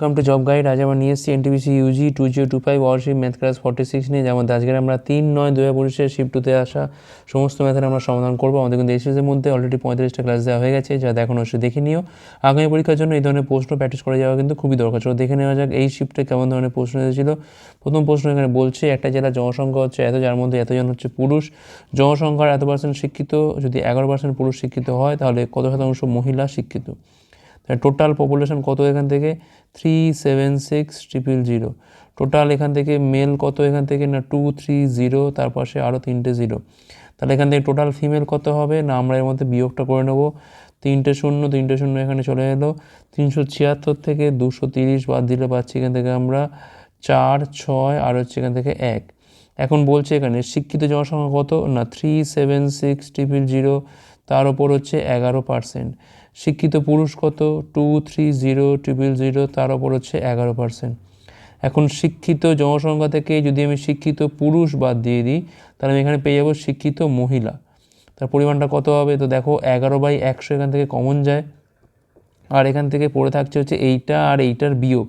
Welcome to job guide আজ আমরা নিয়ে এসেছি NTPC UG two zero two five warship math class forty six নিয়ে। যেমন আজকে আমরা তিন নয় দু হাজার পঁচিশের শিফট টুতে আসা সমস্ত ম্যাথের আমরা সমাধান করব। আমাদের কিন্তু এই সিরিজের মধ্যে অলরেডি পঁয়তাল্লিশটা ক্লাস দেওয়া হয়ে গেছে, যা এখন অবশ্যই দেখে নিও। আগামী পরীক্ষার জন্য এই ধরনের প্রশ্ন প্র্যাকটিস করে যাওয়া কিন্তু খুবই দরকার। ছিল দেখে নেওয়া যাক এই শিফটে কেমন ধরনের প্রশ্ন এসেছিল। প্রথম প্রশ্ন এখানে বলছে, একটা জেলার জনসংখ্যা হচ্ছে এত, যার মধ্যে এতজন হচ্ছে পুরুষ। জনসংখ্যার এত পার্সেন্ট শিক্ষিত, যদি এগারো পার্সেন্ট পুরুষ শিক্ষিত হয়, তাহলে কত শতাংশ মহিলা শিক্ষিত? টোটাল পপুলেশন কত এখান থেকে? Three seven six triple zero total এখান থেকে মেল কত এখান থেকে? না টু থ্রি জিরো তার পাশে আরও তিনটে জিরো তাহলে এখান থেকে টোটাল ফিমেল কত হবে? না, আমরা এর মধ্যে বিয়োগটা করে নেব। তিনটে শূন্য তিনটে শূন্য এখানে চলে এলো। তিনশো ছিয়াত্তর থেকে দুশো তিরিশ বাদ দিলে পাচ্ছি এখান থেকে আমরা চার, ছয়, আর হচ্ছে এখান থেকে এক। এখন বলছে এখানে শিক্ষিত জনসংখ্যা কত? না three seven six triple zero তার ওপর হচ্ছে এগারো পার্সেন্ট শিক্ষিত পুরুষ কত? Two three zero triple zero তার ওপর হচ্ছে এগারো পার্সেন্ট এখন শিক্ষিত জনসংখ্যা থেকে যদি আমি শিক্ষিত পুরুষ বাদ দিয়ে দিই, তাহলে আমি এখানে পেয়ে যাব শিক্ষিত মহিলা। তার পরিমাণটা কত হবে? তো দেখো, এগারো বাই একশো এখান থেকে কমন যায়। আর এখান থেকে পড়ে থাকছে হচ্ছে এইটা আর এইটার বিয়োগ।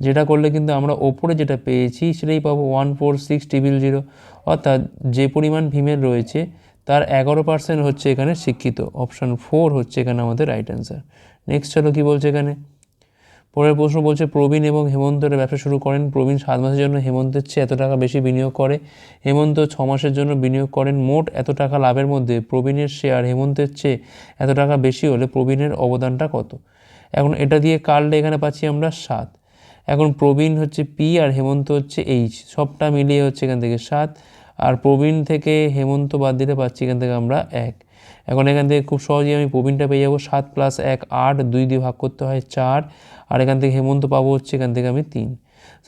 যেটা করলে কিন্তু আমরা ওপরে যেটা পেয়েছি, সেটাই পাবো one four six triple zero অর্থাৎ যে পরিমাণ ফিমেল রয়েছে তার এগারো পার্সেন্ট হচ্ছে এখানে শিক্ষিত। অপশান ফোর হচ্ছে এখানে আমাদের রাইট অ্যান্সার নেক্সট চলো কী বলছে এখানে? পরের প্রশ্ন বলছে, প্রবীণ এবং হেমন্তের ব্যবসা শুরু করেন। প্রবীণ সাত মাসের জন্য হেমন্তের চেয়ে এত টাকা বেশি বিনিয়োগ করে। হেমন্ত ছ মাসের জন্য বিনিয়োগ করেন। মোট এত টাকা লাভের মধ্যে প্রবীণের শেয়ার হেমন্তের চেয়ে এত টাকা বেশি হলে প্রবীণের অবদানটা কত? এখন এটা দিয়ে কাটলে এখানে পাচ্ছি আমরা সাত। এখন প্রবীণ হচ্ছে পি আর হেমন্ত হচ্ছে এইচ সবটা মিলিয়ে হচ্ছে এখান থেকে সাত। আর প্রবীণ থেকে হেমন্ত বাদ দিতে পাচ্ছি এখান থেকে আমরা এক। এখন এখান থেকে খুব সহজেই আমি প্রবীণটা পেয়ে যাব। সাত প্লাস এক, আট, দুই দিয়ে ভাগ করতে হয় চার। আর এখান থেকে হেমন্ত পাবো হচ্ছে, এখান থেকে আমি তিন।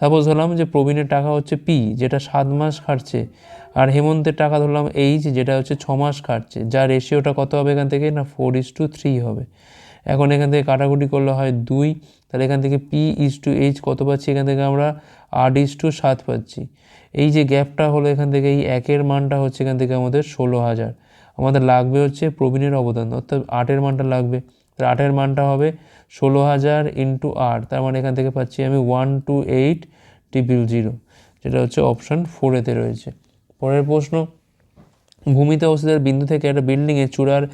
সাপোজ ধরলাম যে প্রবীণের টাকা হচ্ছে পি যেটা সাত মাস খাটছে। আর হেমন্তের টাকা ধরলাম এইচ যেটা হচ্ছে ছ মাস খাটছে। যার রেশিওটা কত হবে এখান থেকে? না ফোর ইস টু থ্রি হবে। এখন এখান থেকে কাটাকুটি করলে হয় দুই, তাহলে এখান থেকে পি ইস টু এইচ কত পাচ্ছি? এখান থেকে আমরা আট ইস টু সাত পাচ্ছি। এই যে গ্যাপটা হলো এখান থেকে, এই একের মানটা হচ্ছে এখান থেকে আমাদের ষোলো হাজার। আমাদের লাগবে হচ্ছে প্রবীণের অবদান, অর্থাৎ আটের মানটা লাগবে। তাহলে আটের মানটা হবে ষোলো হাজার ইন্টু আট তার মানে এখান থেকে পাচ্ছি আমি one two eight triple zero যেটা হচ্ছে অপশান ফোরেতে রয়েছে। পরের প্রশ্ন, ভূমিতে অবস্থিত বিন্দু থেকে একটা বিল্ডিংয়ের চূড়ার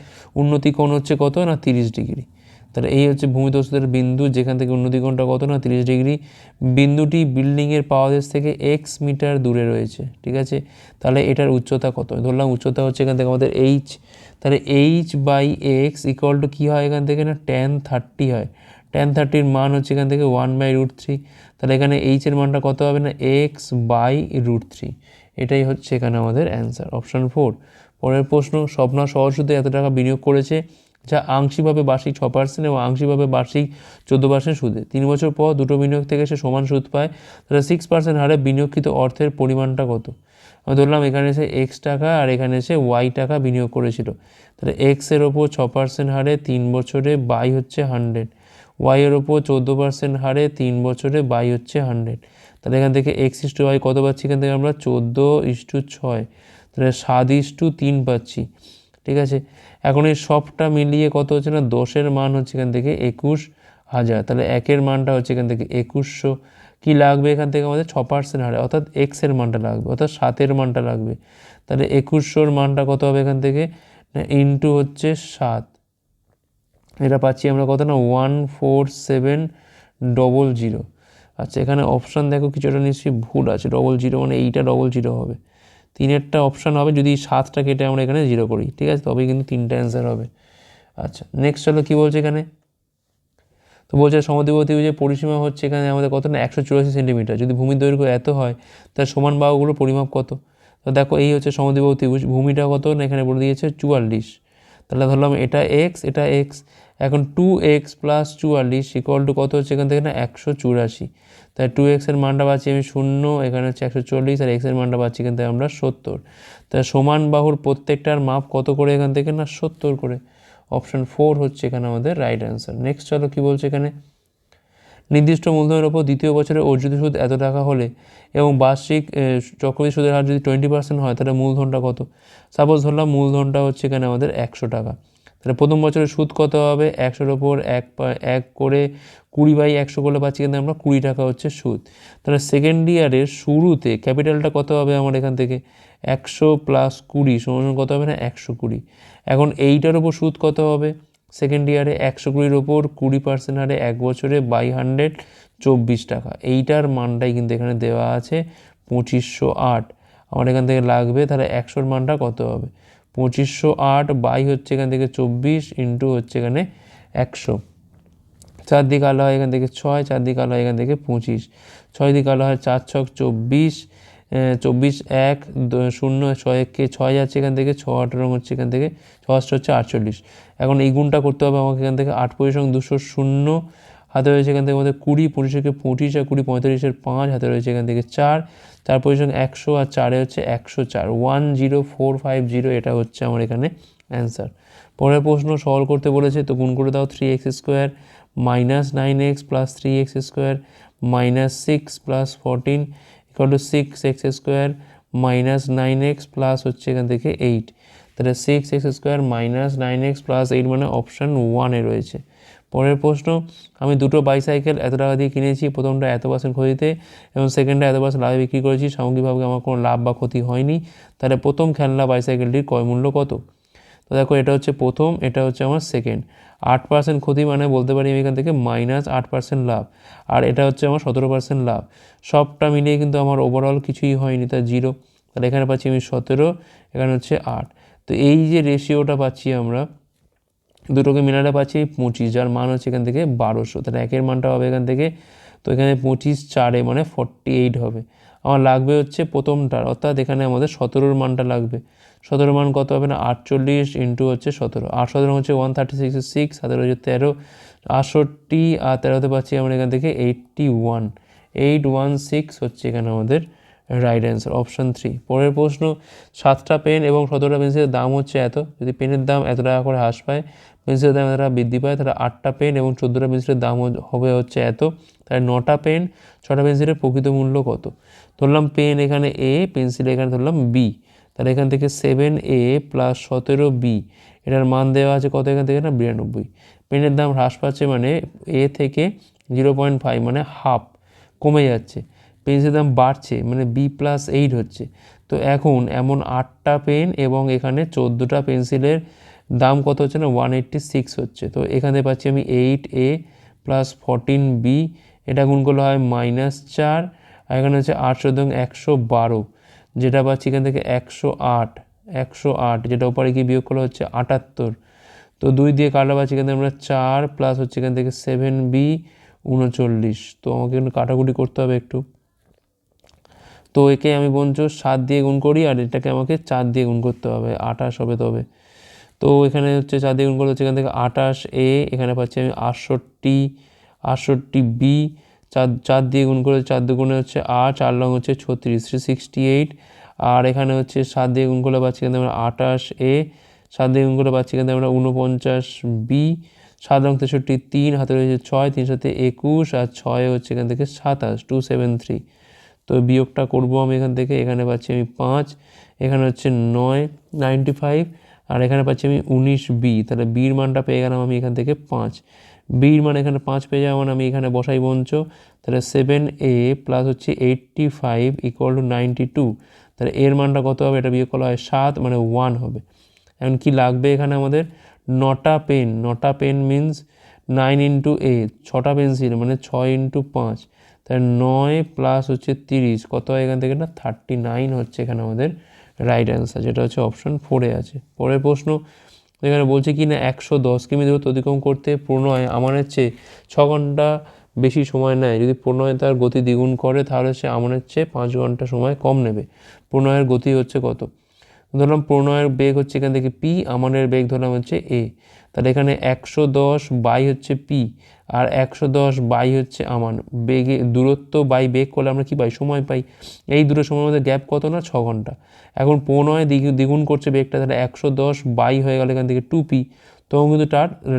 উন্নতি কোণ হচ্ছে কত না তিরিশ ডিগ্রি? তাহলে এই হচ্ছে ভূমিদস্তের বিন্দু, যেখান থেকে উন্নতিকোণটা কত না, তিরিশ ডিগ্রি। বিন্দুটি বিল্ডিংয়ের পাওয়াদেশ থেকে এক্স মিটার দূরে রয়েছে, ঠিক আছে? তাহলে এটার উচ্চতা কত? ধরলাম উচ্চতা হচ্ছে এখান থেকে আমাদের এইচ তাহলে H by X equal to কী হয় এখান থেকে না? টেন থার্টি হয়। টেন থার্টির মান হচ্ছে এখান থেকে ওয়ান বাই রুট থ্রি তাহলে এখানে এইচের মানটা কত হবে না? এক্স বাই রুট থ্রি এটাই হচ্ছে এখানে আমাদের অ্যান্সার অপশান ফোর পরের প্রশ্ন, স্বপ্না সহজতে এত টাকা বিনিয়োগ করেছে। যা আংশিকভাবে বার্ষিক ছ পার্সেন্ট এবং আংশিকভাবে বার্ষিক চোদ্দ পার্সেন্ট সুদে। তিন বছর পর দুটো বিনিয়োগ থেকে সে সমান সুদ পায়। তাহলে সিক্স পার্সেন্ট হারে বিনিয়োগকৃত অর্থের পরিমাণটা কত? আমি ধরলাম এখানে এসে এক্স টাকা আর এখানে এসে ওয়াই টাকা বিনিয়োগ করেছিল। তাহলে এক্সের ওপর ছ পার্সেন্ট হারে তিন বছরে বাই হচ্ছে হান্ড্রেড ওয়াইয়ের ওপর চোদ্দ পার্সেন্ট হারে তিন বছরে বাই হচ্ছে হান্ড্রেড তাহলে এখান থেকে এক্স ইস টু ওয়াই কত পাচ্ছি এখান থেকে আমরা চোদ্দ ইস টু ছয়। তাহলে সাত ইস টু তিন পাচ্ছি। ঠিক আছে? এখন এই সবটা মিলিয়ে কত হচ্ছে না? দশের মান হচ্ছে এখান থেকে একুশ হাজার। তাহলে একের মানটা হচ্ছে এখান থেকে একুশশো। কী লাগবে এখান থেকে আমাদের? ছ পার্সেন্ট হারে। অর্থাৎ এক্সের মানটা লাগবে, অর্থাৎ সাতের মানটা লাগবে। তাহলে একুশশোর মানটা কত হবে এখান থেকে? ইন্টু হচ্ছে সাত। এটা পাচ্ছি আমরা কত না? One four seven double zero আচ্ছা এখানে অপশান দেখো, কিছুটা নিশ্চয়ই ভুল আছে। ডবল জিরো মানে এইটা ডবল জিরো হবে। তিনেরটা অপশান হবে, যদি সাতটা কেটে আমরা এখানে জিরো করি, ঠিক আছে? তবেই কিন্তু তিনটা অ্যান্সার হবে। আচ্ছা নেক্সট চলো কী বলছে এখানে? তো বলছে সমদ্বিবতী যে পরিসীমা হচ্ছে এখানে আমাদের কত না? একশো চুরাশি সেন্টিমিটার যদি ভূমির দৈর্ঘ্য এত হয় তার সমান বাহুগুলো পরিমাপ কত? তো দেখো, এই হচ্ছে সমদ্বিবতী ভূমিটা কত? না, এখানে বলে দিয়েছে চুয়াল্লিশ। তাহলে ধরলাম এটা এক্স এটা এক্স এখন টু এক্স প্লাস চুয়াল্লিশ ইকুয়াল টু কত হচ্ছে এখান থেকে না? একশো চুরাশি। তাই টু এক্সের মানটা পাচ্ছি আমি শূন্য, এখানে হচ্ছে একশো চল্লিশ, আর এক্সের মানটা পাচ্ছি থেকে আমরা সত্তর। তাই সমান বাহুর প্রত্যেকটার মাপ কত করে এখান থেকে না সত্তর করে? অপশান ফোর হচ্ছে এখানে আমাদের রাইট অ্যান্সার নেক্সট চলো কী বলছে এখানে? নির্দিষ্ট মূলধনের ওপর দ্বিতীয় বছরে অর্জিত সুদ এত টাকা হলে এবং বার্ষিক চক্রবৃদ্ধি সুদের হার যদি টোয়েন্টি পার্সেন্ট হয়, তাহলে মূলধনটা কত? সাপোজ ধরলাম মূলধনটা হচ্ছে এখানে আমাদের একশো টাকা। তাহলে প্রথম বছরের সুদ কত হবে? একশোর ওপর এক এক করে কুড়ি বাই একশো করলে পাচ্ছি কিন্তু আমরা কুড়ি টাকা হচ্ছে সুদ। তাহলে সেকেন্ড ইয়ারের শুরুতে ক্যাপিটালটা কত হবে আমার এখান থেকে? একশো প্লাস কুড়ি সমান কত হবে না? একশো কুড়ি। এখন এইটার ওপর সুদ কত হবে? সেকেন্ড ইয়ারে একশো কুড়ির ওপর কুড়ি পার্সেন্ট হারে এক বছরে বাই হান্ড্রেড চব্বিশ টাকা। এইটার মানটাই কিন্তু এখানে দেওয়া আছে পঁচিশশো আট। আমার এখান থেকে লাগবে তাহলে একশোর মানটা কত হবে? পঁচিশশো আট বাই হচ্ছে এখান থেকে চব্বিশ ইন্টু হচ্ছে এখানে একশো। চার দিকে আলো হয় এখান থেকে ছয় চার দিকে আলো হয় এখান থেকে পঁচিশ। ছয় দিকে আলো হয় চার ছক চব্বিশ চব্বিশ এক শূন্য ছয় এককে ছয় যাচ্ছে এখান থেকে, ছ আঠারো হচ্ছে এখান থেকে, ছ হচ্ছে আটচল্লিশ। এখন এই গুণটা করতে হবে আমাকে এখান থেকে আট সঙ্গে দুশো শূন্য। হাতে রয়েছে এখান থেকে আমাদের কুড়ি পঁচিশকে পঁচিশ আর কুড়ি পঁয়তাল্লিশের পাঁচ, হাতে রয়েছে এখান থেকে চার। চার সঙ্গে একশো আর চারে হচ্ছে একশো চার। One zero four five zero এটা হচ্ছে আমার এখানে অ্যান্সার। পরের প্রশ্ন সলভ করতে বলেছে, তো গুণ করে দাও three X square. Minus nine X plus three X square minus six plus fourteen equal to six X square minus nine X plus হচ্ছে এখান থেকে এইট তাহলে six X square minus nine X plus eight মানে option ওয়ানে রয়েছে। পরের প্রশ্ন, আমি দুটো বাইসাইকেল এত টাকা দিয়ে কিনেছি, প্রথমটা এত পার্সেন্ট ক্ষতিতে এবং সেকেন্ডটা এত পার্সেন্ট লাভে বিক্রি করেছি, সামগ্রিকভাবে আমার কোনো লাভ বা ক্ষতি হয়নি। তাহলে প্রথম খেলনা বাইসাইকেলটির ক্রয় মূল্য কত? তো দেখো এটা হচ্ছে প্রথম, এটা হচ্ছে আমার সেকেন্ড আট পার্সেন্ট ক্ষতি মানে বলতে পারি আমি এখান থেকে মাইনাস আট পার্সেন্ট লাভ, আর এটা হচ্ছে আমার সতেরো পার্সেন্ট লাভ। সবটা মিলিয়ে কিন্তু আমার ওভারঅল কিছুই হয়নি, তা জিরো তাহলে এখানে পাচ্ছি আমি সতেরো, এখানে হচ্ছে আট। তো এই যে রেশিওটা পাচ্ছি আমরা, দুটোকে মিলালে পাচ্ছি পঁচিশ, যার মান হচ্ছে এখান থেকে বারোশো। তাহলে একের মানটা হবে এখান থেকে, তো এখানে পঁচিশ চারে মানে ফর্টি এইট হবে। আমার লাগবে হচ্ছে প্রথমটার, অর্থাৎ এখানে আমাদের সতেরোর মানটা লাগবে। সতেরো মান কত হবে না? আটচল্লিশ ইন্টু হচ্ছে সতেরো। আট সতেরো হচ্ছে ওয়ান থার্টি সিক্স সিক্স সতেরো হচ্ছে তেরো। আটষট্টি আর তেরোতে পাচ্ছি আমরা এখান থেকে eighty one eight one six হচ্ছে এখানে আমাদের রাইট অ্যান্সার অপশান থ্রি পরের প্রশ্ন, সাতটা পেন এবং সতেরোটা পেন্সিলের দাম হচ্ছে এত? যদি পেনের দাম এত টাকা করে হ্রাস পায় পেন্সিলের দাম এত টাকা বৃদ্ধি পায়, তাহলে আটটা পেন এবং চোদ্দোটা পেন্সিলের দাম হবে হচ্ছে এত। তাহলে নটা পেন ছটা পেন্সিলের প্রকৃত মূল্য কত? ধরলাম পেন এখানে এ পেন্সিল এখানে ধরলাম বি তাহলে এখান থেকে সেভেন এ প্লাস সতেরো বি এটার মান দেওয়া আছে কত এখান থেকে না? বিরানব্বই। পেনের দাম হ্রাস পাচ্ছে মানে এ থেকে জিরো পয়েন্ট ফাইভ মানে হাফ কমে যাচ্ছে। পেন্সিলের দাম বাড়ছে মানে বি প্লাস এইট হচ্ছে। তো এখন এমন আটটা পেন এবং এখানে চোদ্দোটা পেন্সিলের দাম কত হচ্ছে না? ওয়ান এইট্টি সিক্স হচ্ছে। তো এখানে পাচ্ছি আমি eight A plus fourteen B এটা গুণ করলে হয় মাইনাস চার, আর এখানে হচ্ছে আটশো এবং একশো বারো। যেটা পাচ্ছি এখান থেকে একশো আট একশো আট, যেটা ওপরে গিয়ে বিয়োগ করলে হচ্ছে আটাত্তর। তো দুই দিয়ে কাটা পাচ্ছি এখান থেকে আমরা চার প্লাস হচ্ছে এখান থেকে সেভেন বি উনচল্লিশ। তো আমাকে কিন্তু কাটাকুটি করতে হবে একটু। তো একে আমি বঞ্চ সাত দিয়ে গুণ করি আর এটাকে আমাকে চার দিয়ে গুণ করতে হবে, আঠাশ হবে তবে। তো এখানে হচ্ছে চার দিয়ে গুণ করলে হচ্ছে এখান থেকে আঠাশ এ এখানে পাচ্ছি আমি আটষট্টি আটষট্টি বি চার চার দিয়ে গুণ করে চার দুগুণে হচ্ছে আট, চার লং হচ্ছে ছত্রিশ থ্রি সিক্সটি এইট আর এখানে হচ্ছে সাত দিয়ে গুণ করলে পাচ্ছি কিন্তু আমরা আঠাশ এ সাত দিয়ে গুণ করলে পাচ্ছি কিন্তু আমরা উনপঞ্চাশ বি সাত রং তেষট্টি তিন, হাতে রয়েছে ছয়, তিন সাথে একুশ, আর ছয় হচ্ছে এখান থেকে সাতাশ টু সেভেন থ্রি তো বিয়োগটা করব আমি এখান থেকে, এখানে পাচ্ছি আমি পাঁচ, এখানে হচ্ছে নয় নাইনটি ফাইভ আর এখানে পাচ্ছি আমি উনিশ বি তাহলে বির মানটা পেয়ে গেলাম আমি এখান থেকে পাঁচ। বির মানে এখানে পাঁচ পেয়ে যাওয়া মানে আমি এখানে বসাই বঞ্চ। তাহলে সেভেন এ প্লাস হচ্ছে eighty five equal to ninety two তাহলে এর মানটা কত হবে? এটা বিয়োগ করা হয় সাত মানে ওয়ান হবে। এখন কি লাগবে এখানে আমাদের? নটা পেন নটা pen means nine into A ছটা পেন্সিল মানে ছয় ইন্টু পাঁচ। তাহলে নয় প্লাস হচ্ছে তিরিশ। কত হয় এখান থেকে না? থার্টি নাইন হচ্ছে এখানে আমাদের রাইট অ্যান্সার যেটা হচ্ছে অপশন ফোরে আছে। পরের প্রশ্ন এখানে বলছে কি না, একশো দশ কিমি দূরত্ব অতিক্রম করতে প্রণয় আমানের চেয়ে ছ ঘণ্টা বেশি সময় নেয়। যদি প্রণয় তার গতি দ্বিগুণ করে, তাহলে সে আমানের চেয়ে পাঁচ ঘণ্টা সময় কম নেবে। প্রণয়ের গতি হচ্ছে কত? ধরলাম প্রণয়ের বেগ হচ্ছে এখান থেকে পি আমানের বেগ ধরলাম হচ্ছে এ তাহলে এখানে একশো দশ বাই হচ্ছে পি আর একশো দশ বাই হচ্ছে আমান বেগে দূরত্ব বাই বেগ করলে আমরা কী পাই? সময় পাই। এই দুটো সময়ের মধ্যে গ্যাপ কত না? ছ ঘণ্টা। এখন দ্বিগু- দ্বিগুণ করছে বেগটা, তাহলে একশো দশ বাই হয়ে গেল এখান থেকে টু পি তখন কিন্তু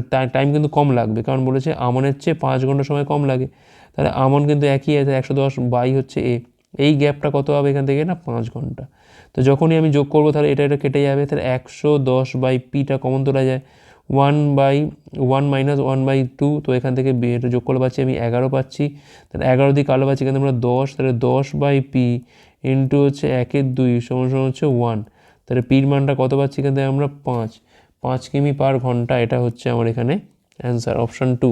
তার টাইম কিন্তু কম লাগবে। কারণ বলেছে আমনের চেয়ে পাঁচ ঘণ্টা সময় কম লাগে। তাহলে আমন কিন্তু একই আছে, একশো দশ বাই হচ্ছে এ এই গ্যাপটা কত হবে এখান থেকে না? পাঁচ ঘণ্টা। তো যখনই আমি যোগ করব, তাহলে এটা এটা কেটে যাবে। তাহলে একশো দশ বাই পিটা কমন তোলা যায়। One by one minus one by two তো এখান থেকে এটা যোগ করলে পাচ্ছি আমি এগারো পাচ্ছি। তাহলে এগারো দিয়ে কালো পাচ্ছি এখানে আমরা দশ, তাহলে দশ বাই পি ইন্টু হচ্ছে একের দুই, সমান সমান হচ্ছে ওয়ান তাহলে পির মানটা কত পাচ্ছি এখান থেকে আমরা পাঁচ। পাঁচ কিমি পার ঘণ্টা, এটা হচ্ছে আমার এখানে অ্যান্সার অপশান টু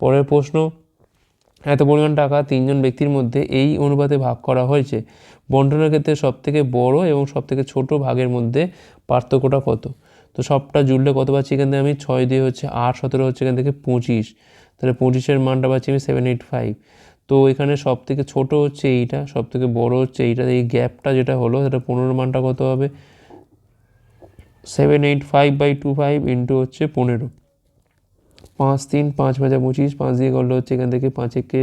পরের প্রশ্ন, এত পরিমাণ টাকা তিনজন ব্যক্তির মধ্যে এই অনুপাতে ভাগ করা হয়েছে? বন্টনের ক্ষেত্রে সবথেকে বড় এবং সবথেকে ছোট ভাগের মধ্যে পার্থক্যটা কত? তো সবটা জুড়লে কত পাচ্ছি এখান থেকে আমি? ছয় দিয়ে হচ্ছে আট, সতেরো হচ্ছে এখান থেকে পঁচিশ। তাহলে পঁচিশের মানটা পাচ্ছি আমি সেভেন এইট ফাইভ তো এখানে সব থেকে ছোটো হচ্ছে এইটা সব থেকে বড়ো হচ্ছে এইটা। এই গ্যাপটা যেটা হলো, সেটা পনেরো মানটা কত হবে? Seven eight five by two five into হচ্ছে পনেরো। পাঁচ তিন, পাঁচ পাঁচা পঁচিশ, পাঁচ দিয়ে করলে হচ্ছে এখান থেকে পাঁচ একে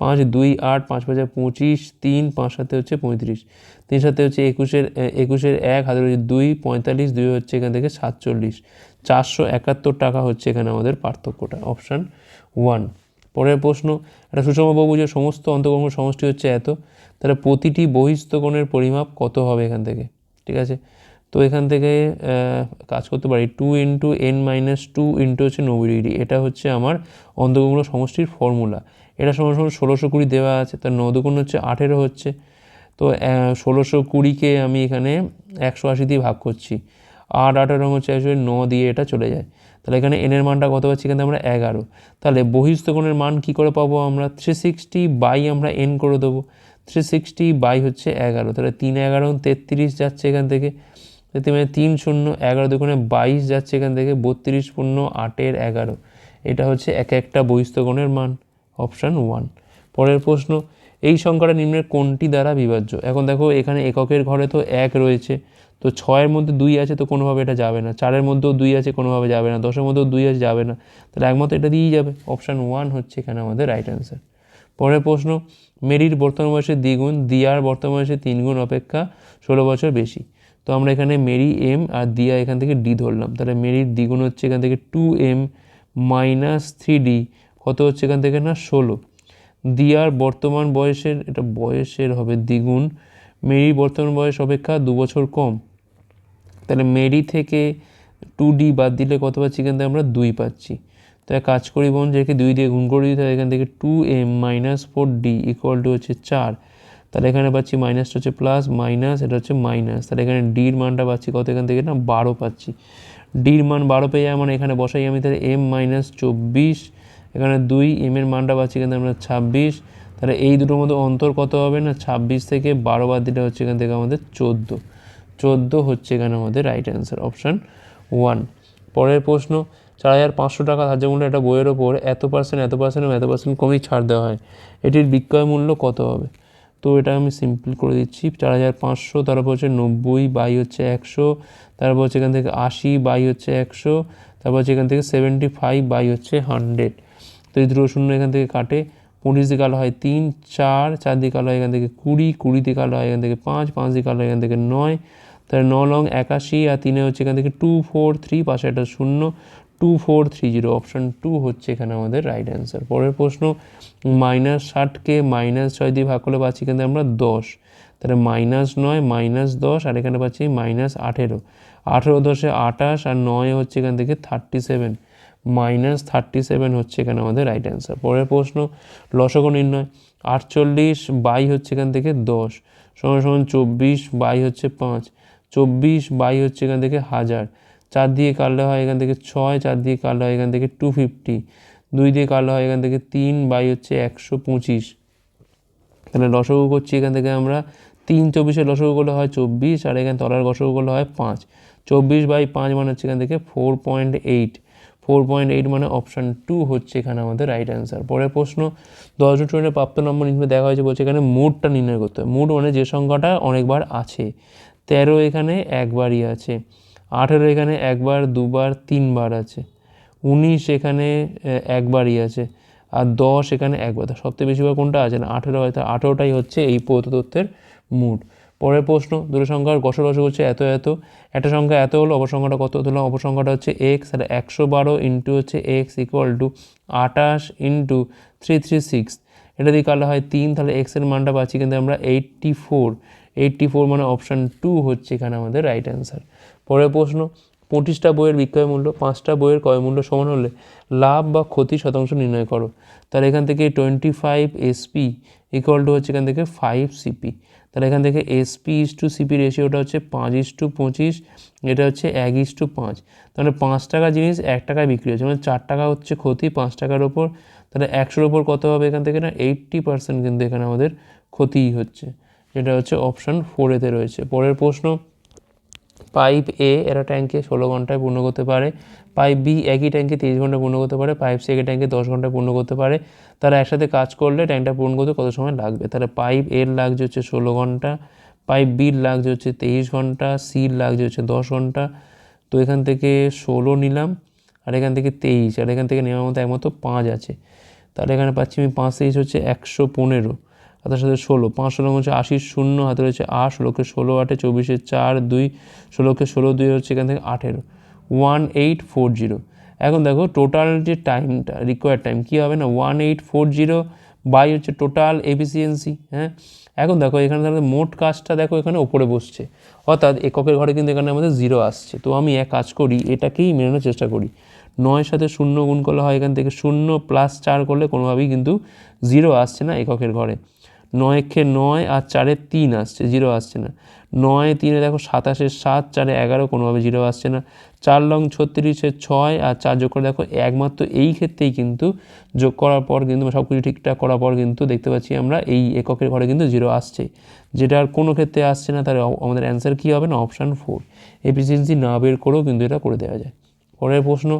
পাঁচ দুই আট, পাঁচ পাঁচা পঁচিশ, তিন, পাঁচ সাথে হচ্ছে পঁয়ত্রিশ। তিন সাথে হচ্ছে একুশের একুশের এক হাতের হচ্ছে দুই, পঁয়তাল্লিশ, দুই হচ্ছে এখান থেকে সাতচল্লিশ। চারশো একাত্তর টাকা হচ্ছে এখানে আমাদের পার্থক্যটা, অপশান ওয়ান। পরের প্রশ্ন, একটা সুষম যে সমস্ত অন্তকর্ম সমষ্টি হচ্ছে এত, তাহলে প্রতিটি বহিস্থকোণের পরিমাপ কত হবে এখান থেকে? ঠিক আছে? তো এখান থেকে কাজ করতে পারি two into N minus two into হচ্ছে নব্বই ডিগ্রি এটা হচ্ছে আমার অন্তকোণ সমষ্টির ফর্মুলা এটা সমান সমান ষোলোশো কুড়ি দেওয়া আছে, তার নদগুণ হচ্ছে আঠেরো হচ্ছে। তো ষোলোশো কুড়িকে আমি এখানে একশো আশি দিয়ে ভাগ করছি। আট আঠেরো হচ্ছে আসলে ন দিয়ে এটা চলে যায়। তাহলে এখানে এনের মানটা কত পাচ্ছি? এখানে আমরা এগারো। তাহলে বহিস্থ কোণের মান কী করে পাবো আমরা? থ্রি সিক্সটি বাই আমরা এন করে দেবো। থ্রি সিক্সটি বাই হচ্ছে এগারো। তাহলে তিন, এগারো, তেত্রিশ যাচ্ছে এখান থেকে। মানে তিন শূন্য, এগারো দুগুণে বাইশ যাচ্ছে এখান থেকে। বত্রিশ, শূন্য, আটের এগারো। এটা হচ্ছে এক একটা বহিস্থকোণের মান। Option one. পরের প্রশ্ন, এই সংখ্যাটা নিম্নের কোনটি দ্বারা বিভাজ্য? এখন দেখো, এখানে এককের ঘরে তো এক রয়েছে, তো ছয়ের মধ্যে দুই আছে তো কোনোভাবে এটা যাবে না। চারের মধ্যেও দুই আছে, কোনোভাবে যাবে না। দশের মধ্যেও দুই আছে, যাবে না। তাহলে একমাত্র এটা দিয়েই যাবে। অপশান ওয়ান হচ্ছে এখানে আমাদের রাইট অ্যান্সার পরের প্রশ্ন, মেরির বর্তমান বয়সে দ্বিগুণ, দিয়ার বর্তমান বয়সে তিন গুণ অপেক্ষা ষোলো বছর বেশি। তো আমরা এখানে মেরি এম আর দিয়া এখান থেকে ডি ধরলাম। তাহলে মেরির দ্বিগুণ হচ্ছে এখান থেকে two M minus three D কত হচ্ছে এখান থেকে না? ষোলো। দিয়ার বর্তমান বয়সের, এটা বয়সের হবে দ্বিগুণ। মেরির বর্তমান বয়স অপেক্ষা দু বছর কম। তাহলে মেরি থেকে টু ডি বাদ দিলে কত পাচ্ছি এখান থেকে? আমরা দুই পাচ্ছি। তো এক কাজ করি বোন যেকে দুই দিয়ে গুণ করে দিতে হয়, এখান থেকে two M minus four D equal to হচ্ছে চার। তাহলে এখানে পাচ্ছি মাইনাসটা হচ্ছে প্লাস, মাইনাস, এটা হচ্ছে মাইনাস। তাহলে এখানে ডির মানটা পাচ্ছি কত? এখান থেকে না বারো পাচ্ছি। ডির মান বারো পেয়ে যাওয়া মানে এখানে বসাই আমি, তাহলে এম মাইনাস চব্বিশ এখানে দুই এম এর মানটা পাচ্ছি এখান আমরা ছাব্বিশ। তাহলে এই দুটোর মধ্যে অন্তর কত হবে না? ছাব্বিশ থেকে বারো বাদ দিলে হচ্ছে এখান থেকে আমাদের চোদ্দ। চোদ্দ হচ্ছে এখানে আমাদের রাইট অ্যান্সার অপশান ওয়ান পরের প্রশ্ন, চার হাজার পাঁচশো টাকা ধার্য মূল্য একটা বইয়ের ওপর এত পার্সেন্ট এত পার্সেন্ট এবং এত পার্সেন্ট কমই ছাড় দেওয়া হয়। এটির বিক্রয় মূল্য কত হবে? তো এটা আমি সিম্পল করে দিচ্ছি। চার হাজার পাঁচশো, তারপর হচ্ছে নব্বই, বাই হচ্ছে একশো, তারপর হচ্ছে এখান থেকে আশি, বাই হচ্ছে একশো, তারপর হচ্ছে এখান থেকে সেভেন্টি ফাইভ বাই হচ্ছে হান্ড্রেড তো এই দুটো শূন্য এখান থেকে কাটে। পঁচিশ দিয়ে আলো হয় তিন, চার চার দিয়ে কালো হয় এখান থেকে কুড়ি কুড়ি দিয়ে আলো হয় এখান থেকে পাঁচ পাঁচ দিয়ে আলো হয় এখান থেকে নয়। তাহলে ন লং একাশি আর তিনে হচ্ছে এখান থেকে টু, ফোর, থ্রি, পাশে একটা শূন্য। Two, four, three, zero, option two হচ্ছে এখানে আমাদের রাইট অ্যান্সার পরের প্রশ্ন মাইনাস ষাটকে মাইনাস ছয় দিয়ে ভাগ করলে পাচ্ছি থেকে আমরা দশ। তাহলে মাইনাস নয় মাইনাস দশ, আর এখানে পাচ্ছি মাইনাস আঠেরো। আঠেরো দশে আঠাশ আর নয় হচ্ছে এখান থেকে thirty seven minus thirty seven হচ্ছে এখানে আমাদের রাইট অ্যান্সার পরের প্রশ্ন লসক নির্ণয়, আটচল্লিশ বাই হচ্ছে এখান থেকে দশ, সমান সমান চব্বিশ বাই হচ্ছে পাঁচ, চব্বিশ বাই হচ্ছে এখান থেকে হাজার, চার দিয়ে কাটলে হয় এখান থেকে ছয়, চার দিয়ে কাটলে হয় এখান থেকে টু ফিফটি দুই দিয়ে কাটলে হয় এখান থেকে তিন বাই হচ্ছে একশো পঁচিশ। তাহলে লসগু করছি, এখান থেকে আমরা তিন চব্বিশের লসগু করলে হয় চব্বিশ, আর এখানে তলার লসগু করলে হয় পাঁচ, চব্বিশ বাই পাঁচ মানে হচ্ছে এখান থেকে four point eight four point eight মানে অপশান টু হচ্ছে এখানে আমাদের রাইট অ্যান্সার পরের প্রশ্ন, দশ ট্রেনের প্রাপ্ত নম্বর নির্ণয় দেখা হয়েছে, বলছে এখানে মোডটা নির্ণয় করতে হবে। মোড মানে যে সংখ্যাটা অনেকবার আছে, তেরো এখানে একবারই আছে, আঠেরো এখানে একবার, দুবার, তিনবার আছে, উনিশ এখানে একবারই আছে, আর দশ এখানে একবার। সবথেকে বেশিবার কোনটা আছে? না, আঠেরো হয়তো আঠেরোটাই হচ্ছে এই পৌত তথ্যের মুড পরের প্রশ্ন, দুটো সংখ্যার গসরস হচ্ছে এত এত। একটা সংখ্যা এত হলো, অপর সংখ্যাটা কত হলো? অপর সংখ্যাটা হচ্ছে এক্স তাহলে একশো বারো ইন্টু হচ্ছে এক্স ইকুয়াল টু আটাশ ইন্টু থ্রি থ্রি সিক্স এটা দিয়ে কালো হয় তিন, তাহলে এক্সের মানটা পাচ্ছি কিন্তু আমরা এইট্টি ফোর এইট্টি ফোর মানে অপশান টু হচ্ছে এখানে আমাদের রাইট অ্যান্সার পরের প্রশ্ন, পঁচিশটা বইয়ের বিক্রয় মূল্য, পাঁচটা বইয়ের ক্রয় মূল্য সমান হলে লাভ বা ক্ষতি শতাংশ নির্ণয় করো। তাহলে এখান থেকে twenty five SP equal to হচ্ছে এখান থেকে ফাইভ সিপি তাহলে এখান থেকে এসপি ইস টু সিপি রেশিওটা হচ্ছে পাঁচ ইস টু পঁচিশ, এটা হচ্ছে এক ইস টু পাঁচ। তাহলে পাঁচ টাকা জিনিস এক টাকায় বিক্রি হচ্ছে মানে চার টাকা হচ্ছে ক্ষতি পাঁচ টাকার ওপর। তাহলে একশোর ওপর কত হবে এখান থেকে না? এইট্টি পার্সেন্ট কিন্তু এখানে আমাদের ক্ষতিই হচ্ছে। যেটা হচ্ছে অপশান ফোরেতে রয়েছে। পরের প্রশ্ন পাইপ এ এরা ট্যাঙ্কে ষোলো ঘন্টায় পূর্ণ করতে পারে। পাইপ বি একই ট্যাঙ্কে তিরিশ ঘণ্টা পূর্ণ করতে পারে। পাইপ সি একই ট্যাঙ্কে দশ ঘন্টায় পূর্ণ করতে পারে। তারা একসাথে কাজ করলে ট্যাঙ্কটা পূর্ণ করতে কত সময় লাগবে? তাহলে পাইপ এর লাগছে হচ্ছে ষোলো ঘণ্টা, পাইপ বির লাগছে হচ্ছে তেইশ ঘণ্টা, সির লাগছে হচ্ছে দশ ঘণ্টা। তো এখান থেকে ষোলো নিলাম আর এখান থেকে তেইশ, আর এখান থেকে নেওয়ার মতো একমাত্র পাঁচ আছে। তাহলে এখানে পাচ্ছি আমি পাঁচ তেইশ হচ্ছে একশো পনেরো। তার সাথে ষোলো, পাঁচ ষোলো হচ্ছে আশি শূন্য, হাতে রয়েছে আট ষোলোকে ষোলো, আটে চব্বিশে চার, দুই ষোলোকে ষোলো, দুই হচ্ছে এখান থেকে আঠেরো। One eight four zero. এখন দেখো টোটাল যে টাইমটা রিকোয়ার্ড টাইম কী হবে না? One eight four zero by হচ্ছে টোটাল এফিসিয়েন্সি হ্যাঁ? এখন দেখো এখানে তাহলে মোট কাজটা দেখো এখানে ওপরে বসছে। অর্থাৎ এককের ঘরে কিন্তু এখানে আমাদের জিরো আসছে। তো আমি এক কাজ করি, এটাকেই মেলানোর চেষ্টা করি। নয়ের সাথে শূন্য গুণ করলে হয় এখান থেকে শূন্য প্লাস চার করলে কোনোভাবেই কিন্তু জিরো আসছে না এককের ঘরে। নয় খে নয় আর চারে তিন আসছে জিরো আসছে না। নয় তিনে দেখো সাতাশে সাত, চারে এগারো কোনোভাবে জিরো আসছে না। চার লং ছত্রিশে ছয় আর চার যোগ করে দেখো একমাত্র এই ক্ষেত্রেই কিন্তু যোগ করার পর কিন্তু সব কিছু ঠিকঠাক করার পর কিন্তু দেখতে পাচ্ছি আমরা এই এককের ঘরে কিন্তু জিরো আসছে। যেটা আর কোনো ক্ষেত্রে আসছে না তার আমাদের অ্যান্সার কী হবে না? অপশান ফোর এফিসিয়েন্সি না বের করেও কিন্তু এটা করে দেওয়া যায়। পরের প্রশ্ন,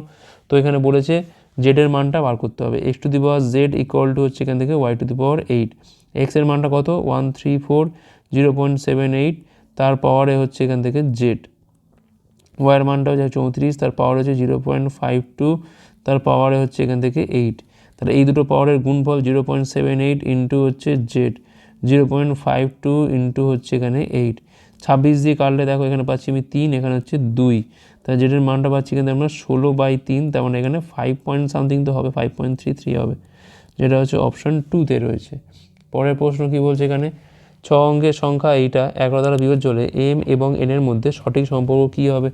তো এখানে বলেছে জেডের মানটা বার করতে হবে। X to the power Z equal to হচ্ছে এখান থেকে Y to the power eight এক্সের মানটা কত? One three four zero point seven eight তার পাওয়ারে হচ্ছে এখান থেকে জেড ওয়াইয়ের মানটা হচ্ছে চৌত্রিশ, তার পাওয়ার হচ্ছে জিরো পয়েন্ট ফাইভ টু তার পাওয়ারে হচ্ছে এখান থেকে এইট তাহলে এই দুটো পাওয়ারের গুণফল zero point seven eight into হচ্ছে Z zero point five two into হচ্ছে এখানে এইট ছাব্বিশ দিয়ে কাটলে দেখো এখানে পাচ্ছি আমি তিন, এখানে হচ্ছে দুই। তাহলে জেডের মানটা পাচ্ছি কিন্তু আমরা ষোলো বাই তিন, তার মানে এখানে ফাইভ পয়েন্ট সামথিং তো হবে ফাইভ পয়েন্ট থ্রি থ্রি হবে। যেটা হচ্ছে অপশান টুতে রয়েছে। পরের প্রশ্ন কী বলছে এখানে? ছ অঙ্কের সংখ্যা এইটা এগারো দ্বারা বিভাজ্য হলে এম এবং এনের মধ্যে সঠিক সম্পর্ক কী হবে?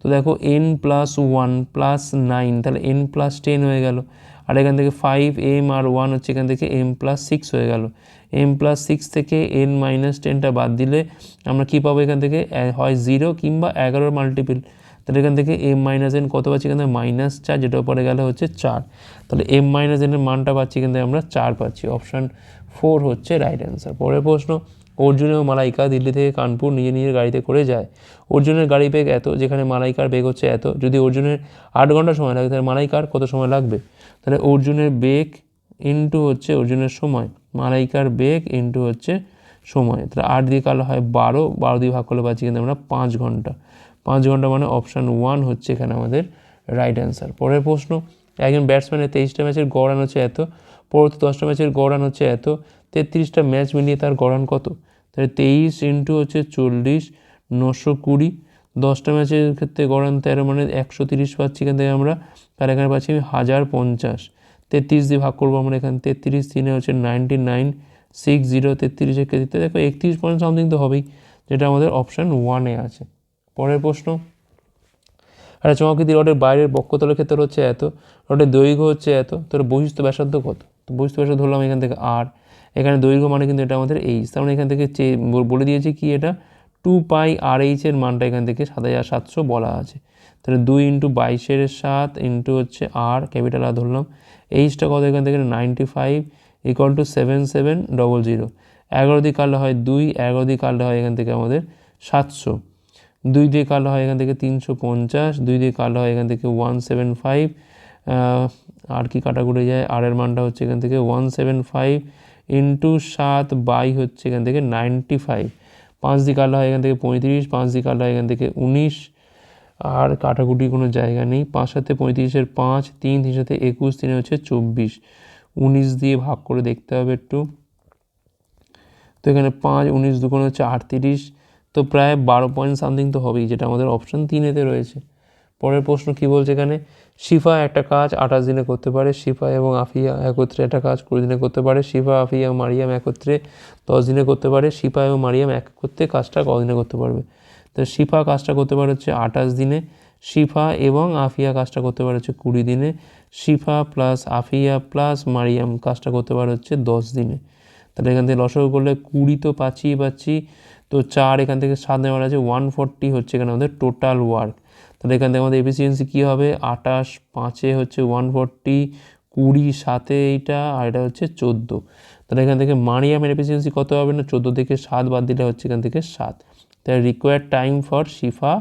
তো দেখো N plus one plus nine তাহলে এন প্লাস টেন হয়ে গেল। আর এখান থেকে ফাইভ এম আর ওয়ান হচ্ছে এখান থেকে এম প্লাস সিক্স হয়ে গেল। এম প্লাস সিক্স থেকে এন মাইনাস টেনটা বাদ দিলে আমরা কী পাবো এখান থেকে? হয় জিরো কিংবা এগারোর মাল্টিপিল তাহলে এখান থেকে এম মাইনাস এন কত পাচ্ছি? এখান থেকে মাইনাস চার, যেটা পরে গেলে হচ্ছে চার। তাহলে এম মাইনাস এনের মানটা পাচ্ছি কিন্তু আমরা চার পাচ্ছি। অপশান ফোর হচ্ছে রাইট অ্যান্সার পরের প্রশ্ন অর্জুন ও মালাইকা দিল্লি থেকে কানপুর নিজে নিজের গাড়িতে করে যায়। অর্জুনের গাড়ি বেগ এত, যেখানে মালাইকার বেগ হচ্ছে এত। যদি অর্জুনের আট ঘণ্টা সময় লাগে, তাহলে মালাইকার কত সময় লাগবে? তাহলে অর্জুনের বেগ ইন্টু হচ্ছে অর্জুনের সময়। মালাইকার বেগ ইন্টু হচ্ছে সময়। তাহলে আট দিয়ে কালো হয় বারো বারো দিয়ে ভাগ করলে পাচ্ছি কিন্তু আমরা পাঁচ ঘণ্টা। পাঁচ ঘণ্টা মানে অপশান ওয়ান হচ্ছে এখানে আমাদের রাইট অ্যান্সার পরের প্রশ্ন, একজন ব্যাটসম্যানের তেইশটা ম্যাচের গড় রান হচ্ছে এত। পরবর্তী দশটা ম্যাচের গড় রান হচ্ছে এত, তেত্রিশটা ম্যাচ মিলিয়ে তার গড় রান কত? তাহলে তেইশ ইন্টু হচ্ছে চল্লিশ, নশো কুড়ি। দশটা ম্যাচের ক্ষেত্রে গড় রান তেরো মানে একশো তিরিশ পাচ্ছি এখান থেকে আমরা, তার এখানে পাচ্ছি আমি হাজার পঞ্চাশ। তেত্রিশ দিয়ে ভাগ করব আমরা এখানে, তেত্রিশ তিনে হচ্ছে নাইনটি নাইন, সিক্স জিরো তেত্রিশের ক্ষেত্রে দেখো একত্রিশ পয়েন্ট সামথিং তো হবেই, যেটা আমাদের অপশান ওয়ানে আছে। পরের প্রশ্ন একটা চমাকৃতি রডের বাইরের বক্ষতলের ক্ষেত্রে হচ্ছে এত, রডের দৈর্ঘ্য হচ্ছে এত, তোর বহিষ্ঠ ব্যাসার্ধ কত? তো বহিষ্ঠ ব্যাসার্ধ ধরলাম এখান থেকে আর এখানে দৈর্ঘ্য মানে কিন্তু এটা আমাদের এইচ তার মানে এখান থেকে চে বলে দিয়েছে কি এটা? টু পাই আর এইচের মানটা এখান থেকে সাত হাজার সাতশো বলা আছে। তাহলে দুই ইন্টু বাইশের সাত ইন্টু হচ্ছে আর ক্যাপিটাল আর ধরলাম এইচটা কত এখান থেকে? Ninety five equal to seven seven double zero এগারো দিয়ে কাটলে হয় দুই, এগারো দিয়ে কাটলে হয় এখান থেকে আমাদের সাতশো। দুই দিয়ে কাটলে হয় এখান থেকে তিনশো পঞ্চাশ, দুই দিয়ে কাটলে হয় এখান থেকে ওয়ান সেভেন ফাইভ আর কি কাটাকুটি যায়? আর এর মানটা হচ্ছে এখান থেকে ওয়ান সেভেন ফাইভ ইন্টু সাত বাই হচ্ছে এখান থেকে নাইনটি ফাইভ পাঁচ দিক কাটলে হয় এখান থেকে পঁয়ত্রিশ, পাঁচ দিক কাটলে হয় এখান থেকে উনিশ। আর কাটাকুটি কোনো জায়গা নেই। পাঁচ সাথে পঁয়ত্রিশের পাঁচ, তিন তিন সাথে একুশ, তিনে হচ্ছে চব্বিশ। উনিশ দিয়ে ভাগ করে দেখতে হবে একটু। তো এখানে পাঁচ, উনিশ দুগুণ হচ্ছে আটত্রিশ। তো প্রায় বারো পয়েন্ট সামথিং তো হবেই, যেটা আমাদের অপশান তিনেতে রয়েছে। পরের প্রশ্ন কী বলছে এখানে? শিফা একটা কাজ আঠাশ দিনে করতে পারে, শিফা এবং আফিয়া একত্রে একটা কাজ কুড়ি দিনে করতে পারে, শিফা, আফিয়া, মারিয়াম একত্রে দশ দিনে করতে পারে, শিফা এবং মারিয়াম এক করতে কাজটা কদিনে করতে পারবে? তো শিফা কাজটা করতে পারে হচ্ছে আঠাশ দিনে, শিফা এবং আফিয়া কাজটা করতে পারে হচ্ছে কুড়ি দিনে, শিফা প্লাস আফিয়া প্লাস মারিয়াম কাজটা করতে পারে হচ্ছে দশ দিনে। তাহলে এখান থেকে লসগু করলে কুড়ি তো পাচ্ছি পাচ্ছি, তো চার এখান থেকে সাত নেওয়ার আছে ওয়ান ফোরটি হচ্ছে এখানে আমাদের টোটাল ওয়ার্ক তাহলে এখান থেকে আমাদের এফিসিয়েন্সি কী হবে? আটাশ পাঁচে হচ্ছে ওয়ান ফোরটি কুড়ি সাতে এইটা, আর এটা হচ্ছে চোদ্দ। তাহলে এখান থেকে মারিয়ামের এফিসিয়েন্সি কত হবে না? চোদ্দ থেকে সাত বাদ দিলে হচ্ছে এখান থেকে সাত। তাই required time for Shifa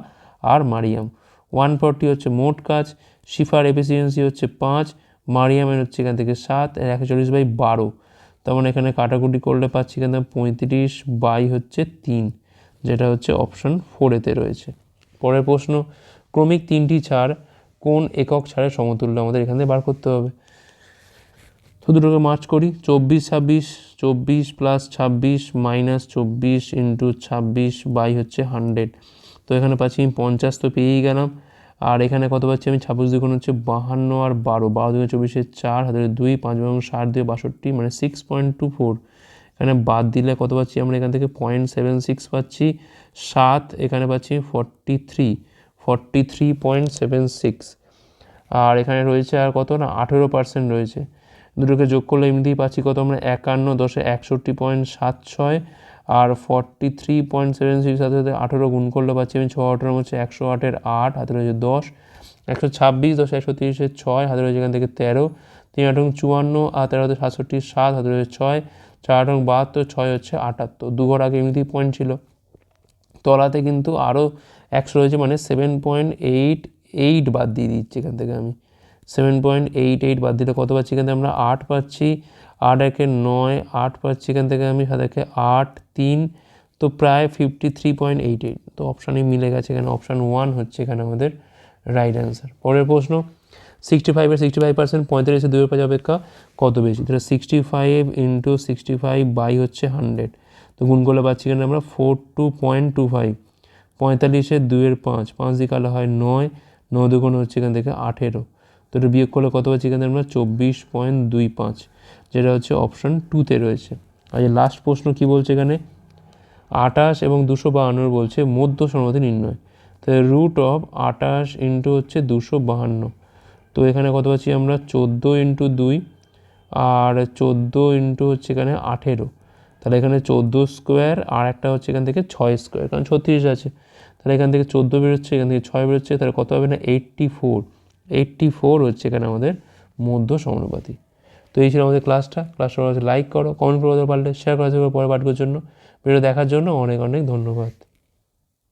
R Mariam. One forty হচ্ছে মোট কাজ, শিফার এফিসিয়েন্সি হচ্ছে পাঁচ, মারিয়ামের হচ্ছে এখান থেকে সাত একশো চল্লিশ বাই বারো। তেমন এখানে কাটাকুটি করলে পাচ্ছি এখান থেকে পঁয়ত্রিশ বাই হচ্ছে তিন, যেটা হচ্ছে অপশন ফোরেতে রয়েছে। পরের প্রশ্ন ক্রমিক তিনটি ছাড় কোন একক ছাড়ের সমতুল্য আমাদের এখান থেকে বার করতে হবে। তো দুটোকে মার্চ করি, চব্বিশ ছাব্বিশ, চব্বিশ প্লাস ছাব্বিশ মাইনাস চব্বিশ ইন্টু ছাব্বিশ বাই হচ্ছে হান্ড্রেড তো এখানে পাচ্ছি আমি পঞ্চাশ, তো পেয়েই গেলাম। আর এখানে কত পাচ্ছি আমি? ছাব্বিশ দুগুণ হচ্ছে বাহান্ন আর বারো। বারো দুগুণ চব্বিশে চার হাতে দুই, পাঁচ এবং ষাট দিয়ে বাষট্টি মানে সিক্স পয়েন্ট টু ফোর এখানে বাদ দিলে কত পাচ্ছি? আমরা এখান থেকে পয়েন্ট সেভেন সিক্স পাচ্ছি। সাত, এখানে পাচ্ছি forty three forty three point seven six আর এখানে রয়েছে আর কত না? আঠেরো পার্সেন্ট রয়েছে। দুটোকে যোগ করলে এমনিতেই পাচ্ছি কত আমরা? একান্ন দশে একষট্টি পয়েন্ট সাত ছয়। আর forty three point seven six সাথে সাথে আঠেরো গুণ করলে পাচ্ছি আমি ছ আঠেরো হচ্ছে একশো আটের আট, হাতে রয়েছে দশ। একশো ছাব্বিশ দশ একশো তিরিশের ছয়, হাতে রয়েছে এখান থেকে তেরো। তিন আটং চুয়ান্ন, আর তেরো হাতে সাতষট্টি সাত, হাতে রয়েছে ছয়। চার আটং বাহাত্তর, ছয় হচ্ছে আটাত্তর। দু ঘর আগে এমনিতেই পয়েন্ট ছিল। তলাতে কিন্তু আরও একশো রয়েছে মানে সেভেন পয়েন্ট এইট এইট বাদ দিয়ে দিচ্ছি এখান থেকে আমি। সেভেন পয়েন্ট এইট এইট বাদ দিলে কত পাচ্ছি এখান থেকে আমরা আট পাচ্ছি। আট একে নয়, আট পাচ্ছি এখান থেকে আমি, সাত আট, তিন, তো প্রায় fifty three point eight eight তো অপশানই মিলে গেছে এখানে অপশান ওয়ান হচ্ছে এখানে আমাদের রাইট অ্যান্সার পরের প্রশ্ন সিক্সটি ফাইভের সিক্সটি ফাইভ পার্সেন্ট পঁয়তাল্লিশে দুই পাঁচ অপেক্ষা কত বেশি? তাহলে sixty five into sixty five by হচ্ছে হান্ড্রেড তো গুণ করলে পাচ্ছি এখানে আমরা four two point two five পঁয়তাল্লিশে দুইয়ের পাঁচ পাঁচ দিকে আলো হয় নয় নয় দুগুণ হচ্ছে এখান থেকে আঠেরো। তো এটা বিয়োগ করলে কত পাচ্ছি এখান থেকে আমরা? চব্বিশ পয়েন্ট দুই পাঁচ, যেটা হচ্ছে অপশান টুতে রয়েছে। আর এই লাস্ট প্রশ্ন কি বলছে এখানে? আটাশ এবং দুশো বাহান্নর বলছে মধ্য সমাধি নির্ণয়। তাহলে রুট অফ আটাশ ইন্টু হচ্ছে দুশো বাহান্ন। তো এখানে কত পাচ্ছি আমরা? চোদ্দ ইন্টু দুই, আর চোদ্দ ইন্টু হচ্ছে এখানে আঠেরো। তাহলে এখানে চোদ্দ স্কোয়ার আর একটা হচ্ছে এখান থেকে ছয় স্কোয়ার কারণ ছত্রিশ আছে। তাহলে এখান থেকে চোদ্দ বেরোচ্ছে, এখান থেকে ছয় বেরোচ্ছে, তাহলে কত হবে না? এইট্টি ফোর এইট্টি ফোর হচ্ছে এখানে আমাদের মধ্য সমানুপাতি। তো এই ছিল আমাদের ক্লাসটা ক্লাসটা লাইক করো কমেন্ট করো পারলে শেয়ার করা যাবে পরে পাঠকের জন্য। ভিডিও দেখার জন্য অনেক অনেক ধন্যবাদ।